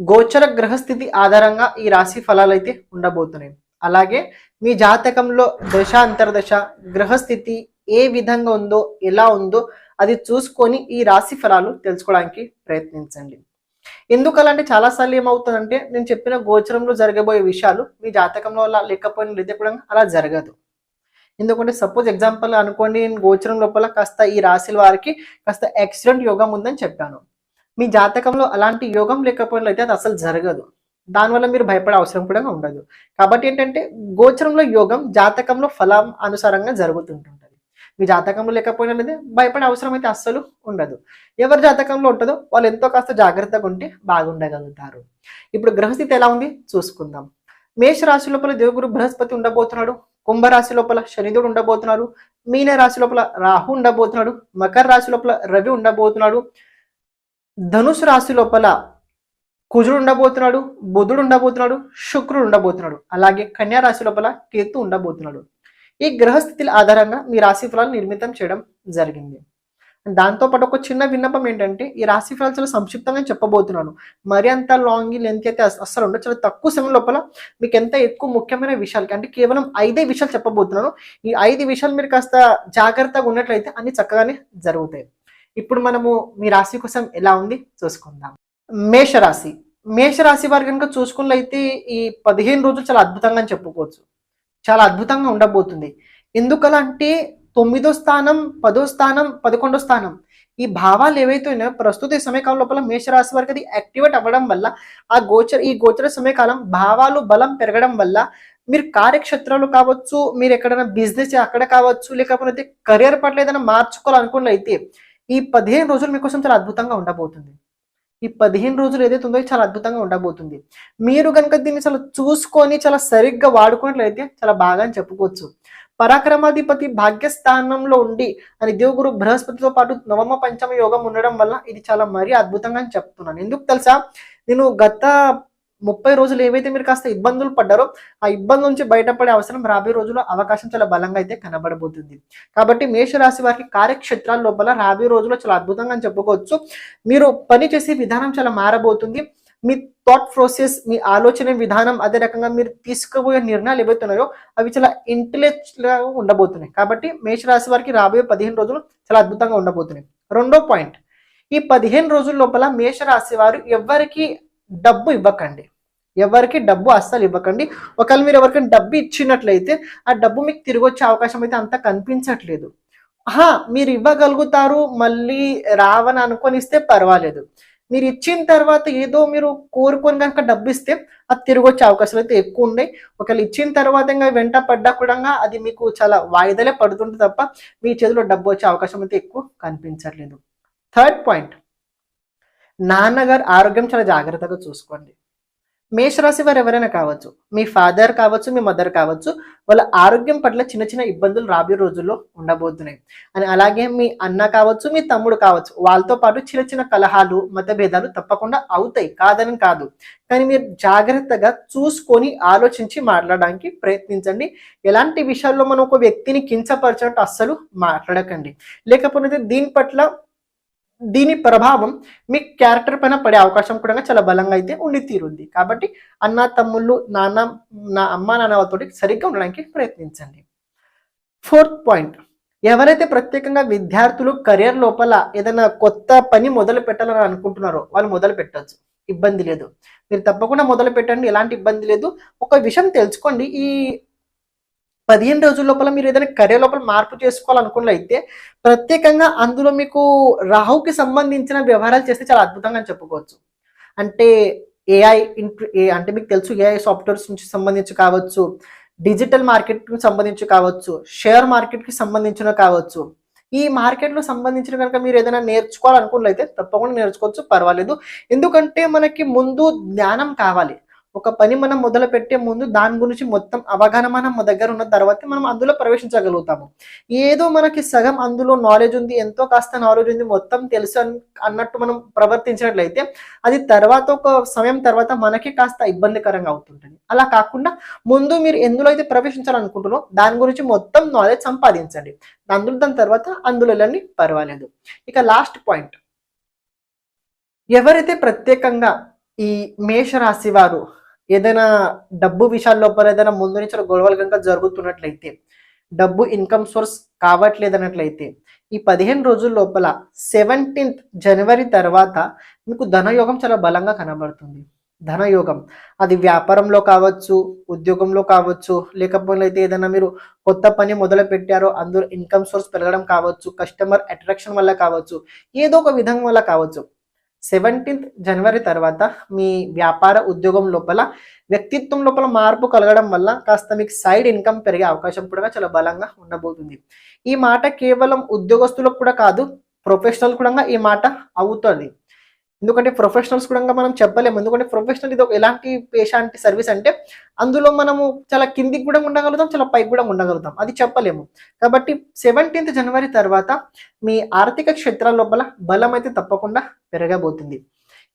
గోచర గ్రహస్థితి ఆధారంగా ఈ రాశి ఫలాలు అయితే ఉండబోతున్నాయి. అలాగే మీ జాతకంలో దశ అంతర్దశ గ్రహస్థితి ఏ విధంగా ఉందో ఎలా ఉందో అది చూసుకొని ఈ రాశి ఫలాలు తెలుసుకోవడానికి ప్రయత్నించండి. ఎందుకలాంటి చాలా చాలాసార్లు ఏమవుతుందంటే నేను చెప్పిన గోచరంలో జరగబోయే విషయాలు మీ జాతకంలో అలా లేకపోయిన లేదా కూడా అలా జరగదు. ఎందుకంటే సపోజ్ ఎగ్జాంపుల్ అనుకోండి నేను గోచరం లోపల కాస్త ఈ రాశుల వారికి కాస్త యాక్సిడెంట్ యోగం ఉందని చెప్పాను. మీ జాతకంలో అలాంటి యోగం లేకపోయినట్లయితే అది అసలు జరగదు. దానివల్ల మీరు భయపడే అవసరం కూడా ఉండదు. కాబట్టి ఏంటంటే గోచరంలో యోగం జాతకంలో ఫలం అనుసారంగా జరుగుతుంటుంటుంది. మీ జాతకంలో అయితే భయపడే అవసరం అయితే అస్సలు ఉండదు. ఎవరి జాతకంలో ఉంటుందో వాళ్ళు ఎంతో కాస్త జాగ్రత్తగా ఉంటే బాగుండగలుగుతారు. ఇప్పుడు గ్రహస్థితి ఎలా ఉంది? చూసుకుందాం. మేష రాశి లోపల దేవగురు బృహస్పతి ఉండబోతున్నాడు. కుంభరాశి లోపల శనిదుడు ఉండబోతున్నాడు. మీన రాశి లోపల రాహు ఉండబోతున్నాడు. మకర రాశి లోపల రవి ఉండబోతున్నాడు. ధనుసు రాశి లోపల కుజుడు ఉండబోతున్నాడు బుధుడు ఉండబోతున్నాడు శుక్రుడు ఉండబోతున్నాడు అలాగే కన్యా రాశి లోపల కేతు ఉండబోతున్నాడు. ఈ గ్రహస్థితుల ఆధారంగా మీ రాశి ఫలాలు నిర్మితం చేయడం జరిగింది. దాంతోపాటు ఒక చిన్న విన్నపం ఏంటంటే ఈ రాశి ఫలాలు చాలా సంక్షిప్తంగా చెప్పబోతున్నాను. మరి అంత లాంగ్ లెంత్ అయితే అస్సలు ఉండదు చాలా తక్కువ సమయం లోపల మీకు ఎంత ఎక్కువ ముఖ్యమైన విషయాలు అంటే కేవలం ఐదే విషయాలు చెప్పబోతున్నాను. ఈ ఐదు విషయాలు మీరు కాస్త జాగ్రత్తగా ఉన్నట్లయితే అన్ని చక్కగానే జరుగుతాయి. ఇప్పుడు మనము మీ రాశి కోసం ఎలా ఉంది చూసుకుందాం. మేషరాశి. మేషరాశి వారి కనుక చూసుకున్నట్లయితే ఈ పదిహేను రోజులు చాలా అద్భుతంగా అని చెప్పుకోవచ్చు. చాలా అద్భుతంగా ఉండబోతుంది. ఎందుకలా అంటే తొమ్మిదో స్థానం పదో స్థానం పదకొండో స్థానం ఈ భావాలు ఏవైతే ఉన్నాయో ప్రస్తుత ఈ సమయకాలం లోపల మేషరాశి వారికి అది యాక్టివేట్ అవ్వడం వల్ల ఆ గోచర ఈ గోచర సమయకాలం భావాలు బలం పెరగడం వల్ల మీరు కార్యక్షేత్రాలు కావచ్చు మీరు ఎక్కడైనా బిజినెస్ అక్కడ కావచ్చు లేకపోతే కెరియర్ పట్ల ఏదైనా మార్చుకోవాలనుకున్నట్లయితే ఈ పదిహేను రోజులు మీకోసం చాలా అద్భుతంగా ఉండబోతుంది. ఈ పదిహేను రోజులు ఏదైతే ఉందో చాలా అద్భుతంగా ఉండబోతుంది. మీరు కనుక దీన్ని చాలా చూసుకొని చాలా సరిగ్గా వాడుకున్నట్లయితే చాలా బాగా అని చెప్పుకోవచ్చు. పరాక్రమాధిపతి భాగ్యస్థానంలో ఉండి అని దేవుగురు బృహస్పతితో పాటు నవమ పంచమ యోగం ఉండడం వల్ల ఇది చాలా మరీ అద్భుతంగా అని చెప్తున్నాను. ఎందుకు తెలుసా? నేను గత ముప్పై రోజులు ఏవైతే మీరు కాస్త ఇబ్బందులు పడ్డారో ఆ ఇబ్బంది నుంచి బయటపడే అవసరం రాబోయే రోజుల్లో అవకాశం చాలా బలంగా అయితే కనబడబోతుంది. కాబట్టి మేషరాశి వారికి కార్యక్షేత్రాల లోపల రాబోయే రోజుల్లో చాలా అద్భుతంగా అని చెప్పుకోవచ్చు. మీరు పని చేసే విధానం చాలా మారబోతుంది. మీ థాట్ ప్రాసెస్ మీ ఆలోచన విధానం అదే రకంగా మీరు తీసుకుపోయే నిర్ణయాలు ఏవైతున్నాయో అవి చాలా ఇంటెలెక్చువల్గా ఉండబోతున్నాయి. కాబట్టి మేషరాశి వారికి రాబోయే పదిహేను రోజులు చాలా అద్భుతంగా ఉండబోతున్నాయి. రెండో పాయింట్ ఈ పదిహేను రోజుల లోపల మేషరాశి వారు ఎవరికి డబ్బు ఇవ్వకండి. ఎవరికి డబ్బు అస్సలు ఇవ్వకండి. ఒకవేళ మీరు ఎవరికైనా డబ్బు ఇచ్చినట్లయితే ఆ డబ్బు మీకు తిరిగి వచ్చే అవకాశం అయితే అంత కనిపించట్లేదు. ఆహా మీరు ఇవ్వగలుగుతారు మళ్ళీ రావని అనుకొని ఇస్తే పర్వాలేదు. మీరు ఇచ్చిన తర్వాత ఏదో మీరు కోరుకొని కనుక డబ్బు ఇస్తే అది తిరిగి వచ్చే అవకాశాలు అయితే ఎక్కువ ఉన్నాయి. ఒకవేళ ఇచ్చిన తర్వాత ఇంకా వెంట పడ్డా కూడా అది మీకు చాలా వాయిదాలే పడుతుంది తప్ప మీ చేతిలో డబ్బు వచ్చే అవకాశం అయితే ఎక్కువ కనిపించట్లేదు. Third point. నాన్నగారు ఆరోగ్యం చాలా జాగ్రత్తగా చూసుకోండి. మేషరాశి వారు ఎవరైనా కావచ్చు మీ ఫాదర్ కావచ్చు మీ మదర్ కావచ్చు వాళ్ళ ఆరోగ్యం పట్ల చిన్న చిన్న ఇబ్బందులు రాబోయే రోజుల్లో ఉండబోతున్నాయి. అని అలాగే మీ అన్న కావచ్చు మీ తమ్ముడు కావచ్చు వాళ్ళతో పాటు చిన్న చిన్న కలహాలు మతభేదాలు తప్పకుండా అవుతాయి. కాదని కాదు. కానీ మీరు జాగ్రత్తగా చూసుకొని ఆలోచించి మాట్లాడడానికి ప్రయత్నించండి. ఎలాంటి విషయాల్లో మనం ఒక వ్యక్తిని కించపరచినట్టు అస్సలు మాట్లాడకండి. లేకపోతే దీని పట్ల దీని ప్రభావం మీ క్యారెక్టర్ పైన పడే అవకాశం కూడా చాలా బలంగా అయితే ఉండి తీరుంది. కాబట్టి అన్న తమ్ముళ్ళు నాన్న నా అమ్మ నాన్న వాళ్ళతో సరిగ్గా ఉండడానికి ప్రయత్నించండి. Fourth point. ఎవరైతే ప్రత్యేకంగా విద్యార్థులు కెరియర్ లోపల ఏదైనా కొత్త పని మొదలు పెట్టాలని అనుకుంటున్నారో వాళ్ళు మొదలు పెట్టచ్చు. ఇబ్బంది లేదు. మీరు తప్పకుండా మొదలు పెట్టండి. ఎలాంటి ఇబ్బంది లేదు. ఒక విషయం తెలుసుకోండి. ఈ పదిహేను రోజుల లోపల మీరు ఏదైనా కెరీర్ లోపల మార్పు చేసుకోవాలనుకున్నట్లయితే ప్రత్యేకంగా అందులో మీకు రాహుకి సంబంధించిన వ్యవహారాలు చేస్తే చాలా అద్భుతంగా చెప్పుకోవచ్చు. అంటే ఏఐ అంటే మీకు తెలుసు ఏఐ సాఫ్ట్వేర్స్ నుంచి సంబంధించి కావచ్చు డిజిటల్ మార్కెట్కి సంబంధించి కావచ్చు షేర్ మార్కెట్కి సంబంధించిన కావచ్చు. ఈ మార్కెట్లో సంబంధించిన కనుక మీరు ఏదైనా నేర్చుకోవాలనుకున్నట్లయితే తప్పకుండా నేర్చుకోవచ్చు పర్వాలేదు. ఎందుకంటే మనకి ముందు జ్ఞానం కావాలి. ఒక పని మనం మొదలు పెట్టే ముందు దాని గురించి మొత్తం అవగాహన మనం మన దగ్గర ఉన్న తర్వాత మనం అందులో ప్రవేశించగలుగుతాము. ఏదో మనకి సగం అందులో నాలెడ్జ్ ఉంది ఎంతో కాస్త నాలెడ్జ్ ఉంది మొత్తం తెలుసు అన్నట్టు మనం ప్రవర్తించినట్లయితే అది తర్వాత ఒక సమయం తర్వాత మనకి కాస్త ఇబ్బందికరంగా అవుతుంటుంది. అలా కాకుండా ముందు మీరు ఎందులో అయితే ప్రవేశించాలనుకుంటున్నారో దాని గురించి మొత్తం నాలెడ్జ్ సంపాదించండి. అందులో దాని తర్వాత అందులో వెళ్ళండి పర్వాలేదు. ఇక లాస్ట్ పాయింట్ ఎవరైతే ప్రత్యేకంగా ఈ మేషరాశి వారు ఏదైనా డబ్బు విషయాల లోపల ఏదైనా ముందు నుంచి గొడవలు కనుక జరుగుతున్నట్లయితే డబ్బు ఇన్కమ్ సోర్స్ కావట్లేదు అన్నట్లయితే ఈ పదిహేను రోజుల లోపల సెవెంటీన్త్ జనవరి తర్వాత మీకు ధనయోగం చాలా బలంగా కనబడుతుంది. ధనయోగం. అది వ్యాపారంలో కావచ్చు ఉద్యోగంలో కావచ్చు లేకపోతే ఏదైనా మీరు కొత్త పని మొదలు పెట్టారో అందులో ఇన్కమ్ సోర్స్ పెరగడం కావచ్చు కస్టమర్ అట్రాక్షన్ వల్ల కావచ్చు ఏదో ఒక విధంగా వల్ల కావచ్చు. సెవెంటీన్త్ జనవరి తర్వాత మీ వ్యాపార ఉద్యోగం లోపల వ్యక్తిత్వం లోపల మార్పు కలగడం వల్ల కాస్త మీకు సైడ్ ఇన్కమ్ పెరిగే అవకాశం కూడా చాలా బలంగా ఉండబోతుంది. ఈ మాట కేవలం ఉద్యోగస్తులకు కూడా కాదు ప్రొఫెషనల్ కూడా ఈ మాట అవుతుంది. ఎందుకంటే ప్రొఫెషనల్స్ కూడా మనం చెప్పలేము. ఎందుకంటే ప్రొఫెషనల్ ఇది ఒక ఎలాంటి పేషాంటి సర్వీస్ అంటే అందులో మనము చాలా కిందికి కూడా ఉండగలుగుతాం చాలా పైకి కూడా ఉండగలుగుతాం. అది చెప్పలేము. కాబట్టి సెవెంటీన్త్ జనవరి తర్వాత మీ ఆర్థిక క్షేత్రాల లోపల బలం అయితే తప్పకుండా పెరగబోతుంది.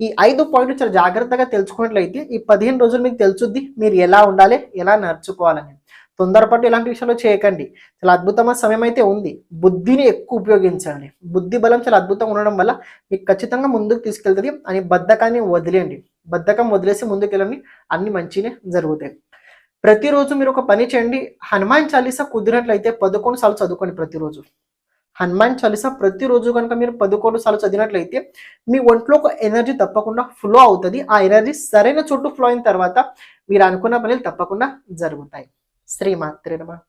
ఈ ఐదు పాయింట్లు చాలా జాగ్రత్తగా తెలుసుకున్నట్లయితే ఈ పదిహేను రోజులు మీకు తెలుసుద్ది మీరు ఎలా ఉండాలి ఎలా నడుచుకోవాలని. తొందరపాటు ఇలాంటి విషయాలు చేయకండి. చాలా అద్భుతమైన సమయం అయితే ఉంది. బుద్ధిని ఎక్కువ ఉపయోగించండి బుద్ధి బలం చాలా అద్భుతంగా ఉండడం వల్ల మీకు ఖచ్చితంగా ముందుకు తీసుకెళ్తుంది అని బద్ధకాన్ని వదిలేయండి. బద్ధకం వదిలేసి ముందుకు వెళ్ళండి. అన్ని మంచినే జరుగుతాయి. ప్రతిరోజు మీరు ఒక పని చేయండి. హనుమాన్ చాలీసా కుదిరినట్లయితే పదకొండు సార్లు చదువుకోండి ప్రతిరోజు. హనుమాన్ చాలీసా ప్రతిరోజు కనుక మీరు పదకొండు సార్లు చదివినట్లయితే మీ ఒంట్లో ఒక ఎనర్జీ తప్పకుండా ఫ్లో అవుతుంది. ఆ ఎనర్జీ సరైన చోటు ఫ్లో అయిన తర్వాత మీరు అనుకున్న పనులు తప్పకుండా జరుగుతాయి. శ్రీమాత్రే నమః